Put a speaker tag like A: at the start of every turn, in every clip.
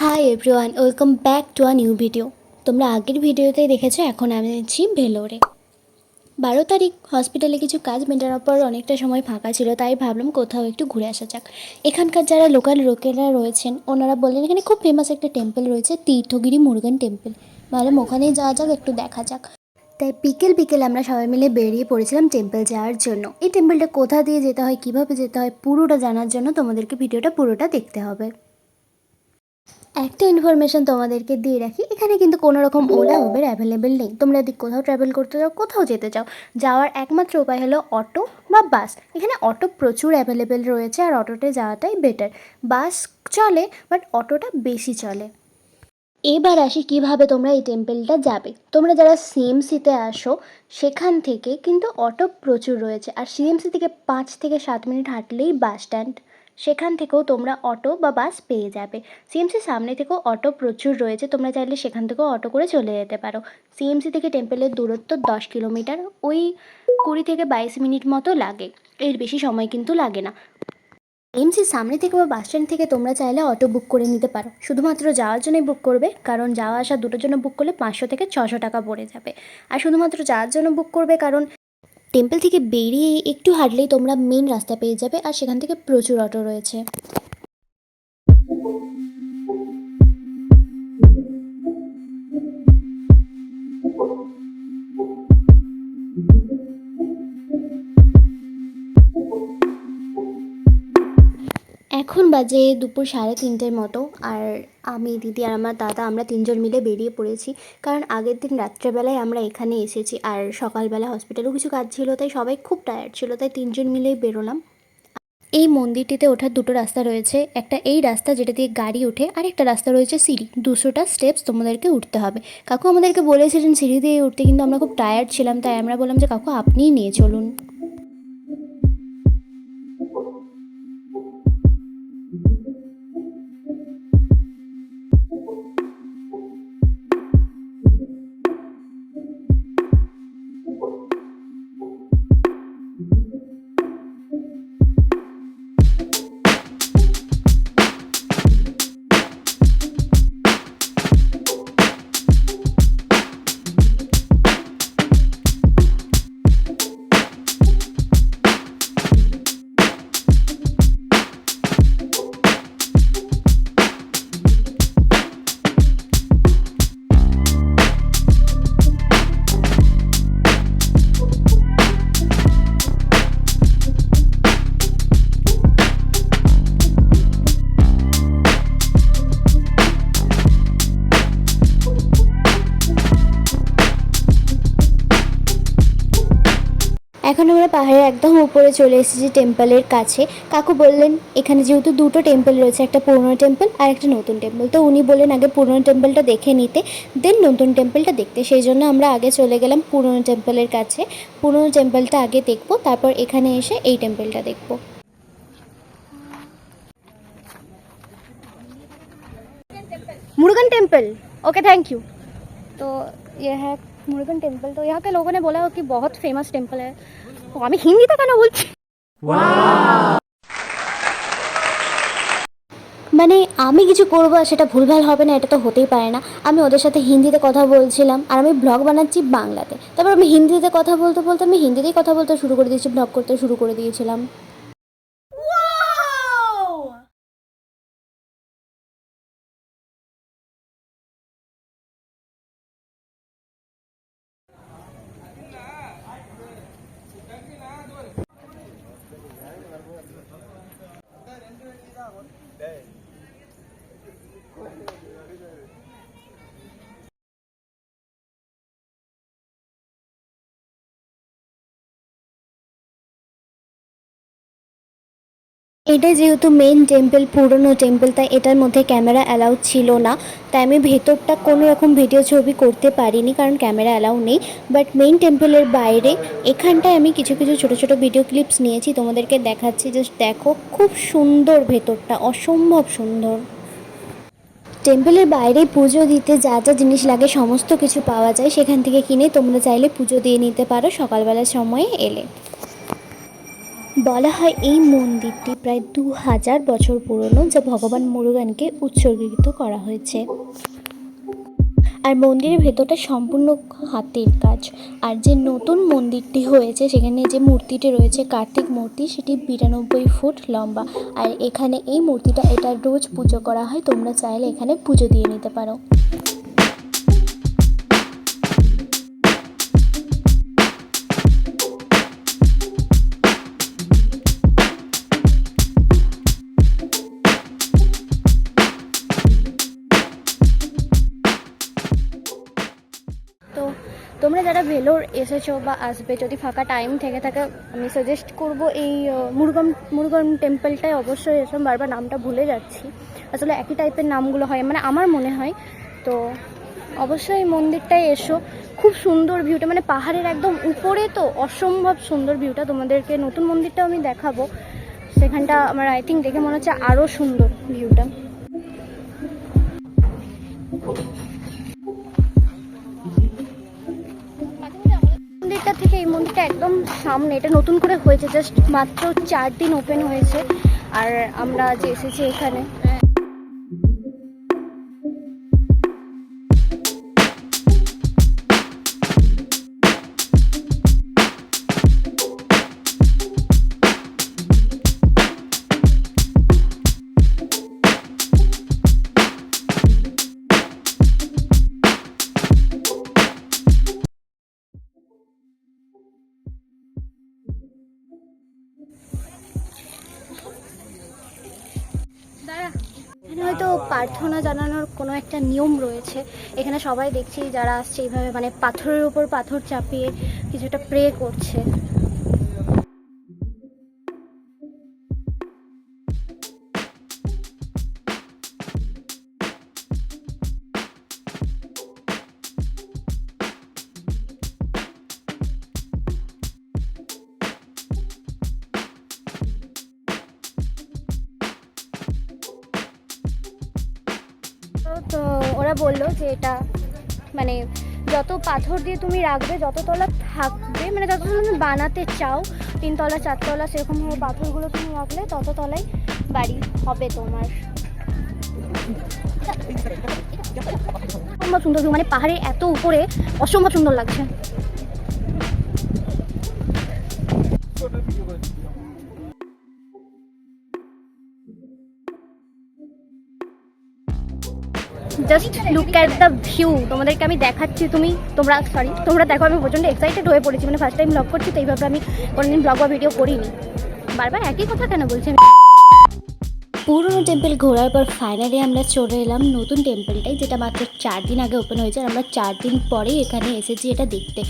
A: Hi everyone welcome back to a new video তোমরা আগের ভিডিওতেই দেখেছ, এখন আমি আছি ভেলোরে। বারো তারিখ হসপিটালে কিছু কাজ মেটানোর পর অনেকটা সময় ফাঁকা ছিল, তাই ভাবলাম কোথাও একটু ঘুরে আসা যাক। এখানকার যারা লোকাল লোকেরা রয়েছেন, ওনারা বললেন এখানে খুব ফেমাস একটা টেম্পল রয়েছে, তীর্থগিরি মুরগান টেম্পল ভাবলাম ওখানেই যাওয়া যাক, একটু দেখা যাক। তাই বিকেল বিকেল আমরা সবাই মিলে বেরিয়ে পড়েছিলাম টেম্পল যাওয়ার জন্য। এই টেম্পলটা কোথা দিয়ে যেতে হয়, কীভাবে যেতে হয়, পুরোটা জানার জন্য তোমাদেরকে ভিডিওটা পুরোটা দেখতে হবে। একটা ইনফরমেশন তোমাদেরকে দিয়ে রাখি এখানে কিন্তু কোনো রকম ওলা উবের অ্যাভেলেবেল নেই। তোমরা যদি কোথাও ট্রাভেল করতে চাও কোথাও যেতে চাও যাওয়ার একমাত্র উপায় হলো অটো বা বাস এখানে অটো প্রচুর অ্যাভেলেবেল রয়েছে আর অটোতে যাওয়াটাই বেটার বাস চলে বাট অটোটা বেশি চলে। এবার আসি কীভাবে তোমরা এই টেম্পেলটা যাবে। তোমরা যারা সিএমসিতে আসো সেখান থেকে কিন্তু অটো প্রচুর রয়েছে। আর সিএমসি থেকে পাঁচ থেকে সাত মিনিট হাঁটলেই বাস স্ট্যান্ড সেখান থেকেও তোমরা অটো বা বাস পেয়ে যাবে। সিএমসি সামনে থেকেও অটো প্রচুর রয়েছে, তোমরা চাইলে সেখান থেকেও অটো করে চলে যেতে পারো। সিএমসি থেকে টেম্পলের দূরত্ব দশ কিলোমিটার, ওই কুড়ি থেকে বাইশ মিনিট মতো লাগে। এর বেশি সময় কিন্তু লাগে না। এমসির সামনে থেকে বা বাস স্ট্যান্ড থেকে তোমরা চাইলে অটো বুক করে নিতে পারো। শুধুমাত্র যাওয়ার জন্যই বুক করবে, কারণ যাওয়া আসা দুটোর জন্য বুক করলে পাঁচশো থেকে ছশো টাকা পড়ে যাবে। আর শুধুমাত্র যাওয়ার জন্য বুক করবে, কারণ টেম্পল থেকে বেরিয়ে একটু হাঁটলেই তোমরা মেন রাস্তা পেয়ে যাবে আর সেখান থেকে প্রচুর অটো রয়েছে। বাজে দুপুর সাড়ে তিনটের মতো। আর আমি, দিদি আর আমার দাদা আমরা তিনজন মিলে বেরিয়ে পড়েছি। কারণ আগের দিন রাত্রেবেলায় আমরা এখানে এসেছি। আর সকালবেলা হসপিটালেও কিছু কাজ ছিল, তাই সবাই খুব টায়ার্ড ছিল, তাই তিনজন মিলেই বেরোলাম। এই মন্দিরটিতে ওঠার দুটো রাস্তা রয়েছে। একটা এই রাস্তা যেটা দিয়ে গাড়ি ওঠে, আর একটা রাস্তা রয়েছে সিঁড়ি। দুশোটা স্টেপস তোমাদেরকে উঠতে হবে। কাকু আমাদেরকে বলেছিলেন সিঁড়ি দিয়ে উঠতে, কিন্তু আমরা খুব টায়ার্ড ছিলাম, তাই আমরা বললাম যে, কাকু, আপনিই নিয়ে চলুন। এখন আমরা পাহাড়ের একদম উপরে চলে এসেছি টেম্পলের কাছে কাকু বললেন এখানে যেহেতু দুটো টেম্পল রয়েছে একটা পুরনো টেম্পল আর একটা নতুন টেম্পল তো উনি বললেন আগে পুরনো টেম্পলটা দেখে নিতে দেন নতুন টেম্পলটা দেখতে সেই জন্য আমরা আগে চলে গেলাম পুরনো টেম্পলের কাছে পুরনো টেম্পলটা আগে দেখবো তারপর এখানে এসে এই টেম্পলটা দেখবো Murugan temple okay thank you तो ये है मुरुगन टेम्पल तो यहाँ के लोगों ने बोला कि बहुत फेमस टेम्पल है तो আমি হিন্দিতে কেন বলছি মানে আমি কিছু করবো আর সেটা ভুলভাল হবে না এটা তো হতেই পারে না আমি ওদের সাথে হিন্দিতে কথা বলছিলাম আর আমি ব্লগ বানাচ্ছি বাংলাতে তারপর আমি হিন্দিতে কথা বলতে বলতে আমি হিন্দিতেই কথা বলতে শুরু করে দিয়েছি ব্লগ করতে শুরু করে দিয়েছিলাম এটা যেহেতু মেন টেম্পল পুরনো টেম্পল তাই এটার মধ্যে ক্যামেরা অ্যালাউ ছিল না। তাই আমি ভেতরটা কোনো রকম ভিডিও ছবি করতে পারিনি, কারণ ক্যামেরা অ্যালাউ নেই। বাট মেন টেম্পলের বাইরে, এখানটায় আমি কিছু কিছু ছোটো ছোটো ভিডিও ক্লিপস নিয়েছি। তোমাদেরকে দেখাচ্ছি জাস্ট দেখো, খুব সুন্দর ভেতরটা, অসম্ভব সুন্দর। টেম্পলের বাইরে পুজো দিতে যা যা জিনিস লাগে, সমস্ত কিছু পাওয়া যায়। সেখান থেকে কিনে তোমরা চাইলে পুজো দিয়ে নিতে পারো সকালবেলার সময়ে এলে। বলা হয় এই মন্দিরটি প্রায় দু হাজার বছর পুরনো, যা ভগবান মুরুগানকে উৎসর্গিত করা হয়েছে। আর মন্দিরের ভেতরটা সম্পূর্ণ হাতের কাজ। আর যে নতুন মন্দিরটি হয়েছে, সেখানে যে মূর্তিটি রয়েছে, কার্তিক মূর্তি, সেটি বিরানব্বই ফুট লম্বা। আর এখানে এই মূর্তিটা এটা রোজ পুজো করা হয়, তোমরা চাইলে এখানে পুজো দিয়ে নিতে পারো। ভেলোর এসেছ বা আসবে, যদি ফাঁকা টাইম থেকে থাকে, আমি সাজেস্ট করব এই মুরগম মুরগম টেম্পলটাই অবশ্যই এসো বারবার নামটা ভুলে যাচ্ছি। আসলে একই টাইপের নামগুলো হয় মানে আমার মনে হয়, তো অবশ্যই মন্দিরটায় এসো। খুব সুন্দর ভিউটা মানে পাহাড়ের একদম উপরে তো অসম্ভব সুন্দর ভিউটা তোমাদেরকে নতুন মন্দিরটাও আমি দেখাবো। সেখানটা আমার আই থিঙ্ক দেখে মনে হচ্ছে আরও সুন্দর ভিউটা থেকে এই মন্দিরটা একদম সামনে, এটা নতুন করে হয়েছে জাস্ট মাত্র চার দিন ওপেন হয়েছে। আর আমরা যে এসেছি এখানে এখানে হয়তো প্রার্থনা জানানোর কোনো একটা নিয়ম রয়েছে। এখানে সবাই দেখছি যারা আসছে এইভাবে মানে পাথরের উপর পাথর চাপিয়ে কিছুটা প্রে করছে। তো ওরা বলল যে এটা মানে যত পাথর দিয়ে তুমি রাখবে, যত তলা থাকবে মানে যত তুমি বানাতে চাও, তিনতলা, চারতলা সেরকমভাবে পাথরগুলো তুমি রাখলে তত তলায় বাড়ি হবে তোমার। অসম্ভব সুন্দর মানে পাহাড়ের এত উপরে অসম্ভব সুন্দর লাগছে। Just look at the view তোমাদেরকে আমি দেখাচ্ছি, তুমি, তোমরা সরি তোমরা দেখো, আমি প্রচণ্ড এক্সাইটেড হয়ে পড়েছি। মানে ফার্স্ট টাইম ব্লগ করছি, তো এইভাবে আমি কোনোদিন ব্লগ বা ভিডিও করিনি। বারবার একই কথা কেন বলছি? পুরনো টেম্পল ঘোরার পর ফাইনালি আমরা চলে এলাম নতুন টেম্পলটাই যেটা মাত্র চার দিন আগে ওপেন হয়েছে, আর আমরা চার দিন পরেই এখানে এসেছি এটা দেখতে।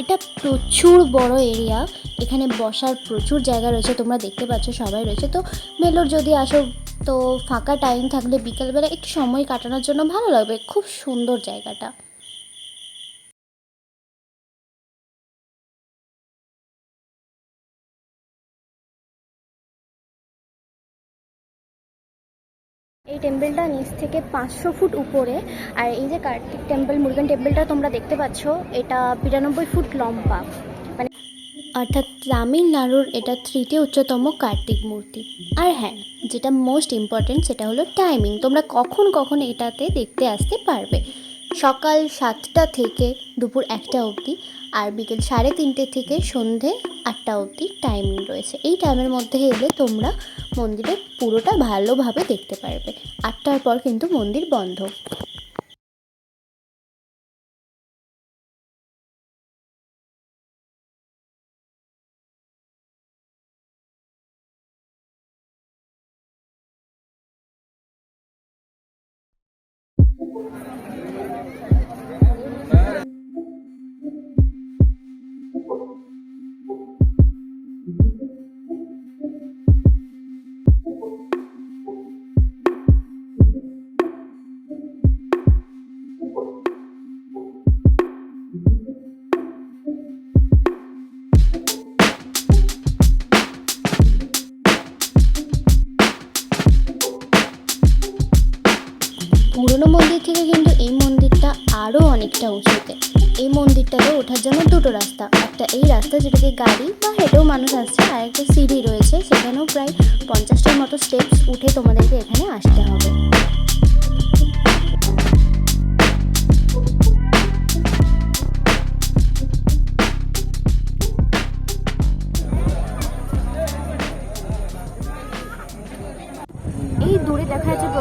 A: এটা প্রচুর বড় এরিয়া এখানে বসার প্রচুর জায়গা রয়েছে, তোমরা দেখতে পাচ্ছ সবাই রয়েছে। তো মেলোর যদি আসো তো ফাঁকা টাইম থাকলে বিকালবেলা একটু সময় কাটানোর জন্য ভালো লাগবে। খুব সুন্দর জায়গাটা। এই টেম্পলটা নিচ থেকে পাঁচশো ফুট উপরে। আর এই যে কার্তিক টেম্পল মুরগান টেম্পলটা তোমরা দেখতে পাচ্ছ, এটা বিরানব্বই ফুট লম্বা। অর্থাৎ তামিলনাড়ুর এটা তৃতীয় উচ্চতম কার্তিক মূর্তি। আর হ্যাঁ যেটা মোস্ট ইম্পর্ট্যান্ট সেটা হলো টাইমিং তোমরা কখন কখন এটাতে দেখতে আসতে পারবে। সকাল সাতটা থেকে দুপুর একটা অবধি আর বিকেল সাড়ে তিনটে থেকে সন্ধে আটটা অবধি টাইমিং রয়েছে। এই টাইমের মধ্যে এলে তোমরা মন্দিরের পুরোটা ভালোভাবে দেখতে পারবে। আটটার পর কিন্তু মন্দির বন্ধ। পুরনো মন্দির থেকে কিন্তু এই মন্দিরটা আরও অনেকটা উঁচুতে। এই মন্দিরটাতে ওঠার জন্য দুটো রাস্তা। একটা এই রাস্তা যেটাকে গাড়ি বা হেঁটেও মানুষ আসছে, আর একটা সিঁড়ি রয়েছে। সেখানেও প্রায় পঞ্চাশটার মতো স্টেপস উঠে তোমাদেরকে এখানে আসতে হবে।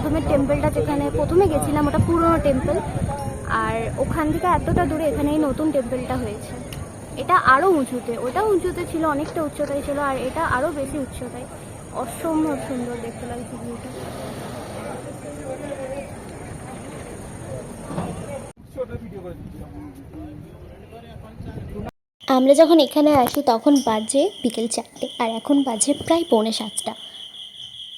A: দেখা যাচ্ছে প্রথমে টেম্পলটা যেখানে প্রথমে গেছিলাম, ওটা পুরনো টেম্পল আর ওখান থেকে এতটা দূরে এখানে এই নতুন টেম্পলটা হয়েছে। এটা আরও উঁচুতে, ওটা উঁচুতে ছিল, অনেকটা উচ্চতায় ছিল, আর এটা আরও বেশি উচ্চতায়। অসম্ভব সুন্দর দেখতে লাগছে ভিউটা। আমরা যখন এখানে আসি, তখন বাজে বিকেল চারটে, আর এখন বাজে প্রায় পৌনে সাতটা।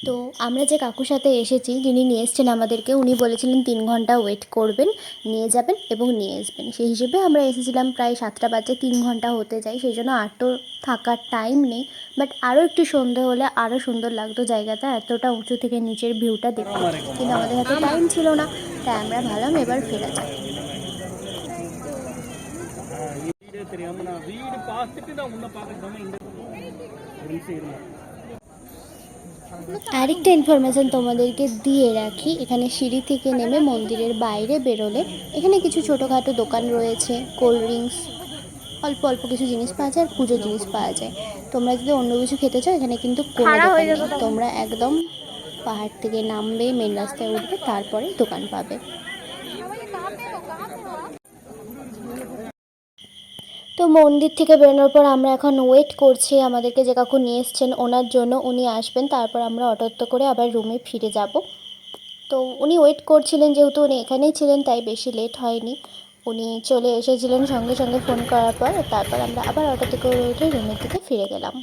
A: তো আমরা যে কাকুর সাথে এসেছি যিনি নিয়ে এসছেন আমাদেরকে উনি বলেছিলেন তিন ঘন্টা ওয়েট করবেন নিয়ে যাবেন এবং নিয়ে আসবেন সেই হিসেবে আমরা এসেছিলাম প্রায় সাতটা বাজে তিন ঘন্টা হতে যায় সেই জন্য আর তো থাকার টাইম নেই বাট আরও একটু সন্ধে হলে আরও সুন্দর লাগতো জায়গাটা এতটা উঁচু থেকে নিচের ভিউটা দেখতে কিন্তু আমাদের হাতে টাইম ছিল না তাই আমরা ভাবলাম এবার ফেরা যাক
B: வீடே தெரியாம நான் வீடு பார்த்துட்டு நான் உன்னை பார்க்கறதாம இந்த ஒரு நிமிஷம் இருங்க
A: আরেকটা ইনফরমেশান তোমাদেরকে দিয়ে রাখি। এখানে সিঁড়ি থেকে নেমে মন্দিরের বাইরে বেরোলে এখানে কিছু ছোটোখাটো দোকান রয়েছে কোল্ড ড্রিঙ্কস অল্প অল্প কিছু জিনিস পাওয়া যায় আর পুজোর জিনিস পাওয়া যায়। তোমরা যদি অন্য কিছু খেতে চাও এখানে কিন্তু কোনো দোকান নেই। তোমরা একদম পাহাড় থেকে নামবে মেন রাস্তায় উঠবে তারপরে দোকান পাবে। তো মন্দির থেকে বেরোনোর পর আমরা এখন ওয়েট করছি আমাদেরকে যে কাকু নিয়ে এসছেন ওনার জন্য। উনি আসবেন, তারপর আমরা অটত্ব করে আবার রুমে ফিরে যাব। তো উনি ওয়েট করছিলেন, যেহেতু উনি এখানেই ছিলেন, তাই বেশি লেট হয়নি। উনি চলে এসেছিলেন সঙ্গে সঙ্গে ফোন করার পর, তারপর আমরা আবার অটোতে করে উঠে রুমের দিকে ফিরে গেলাম।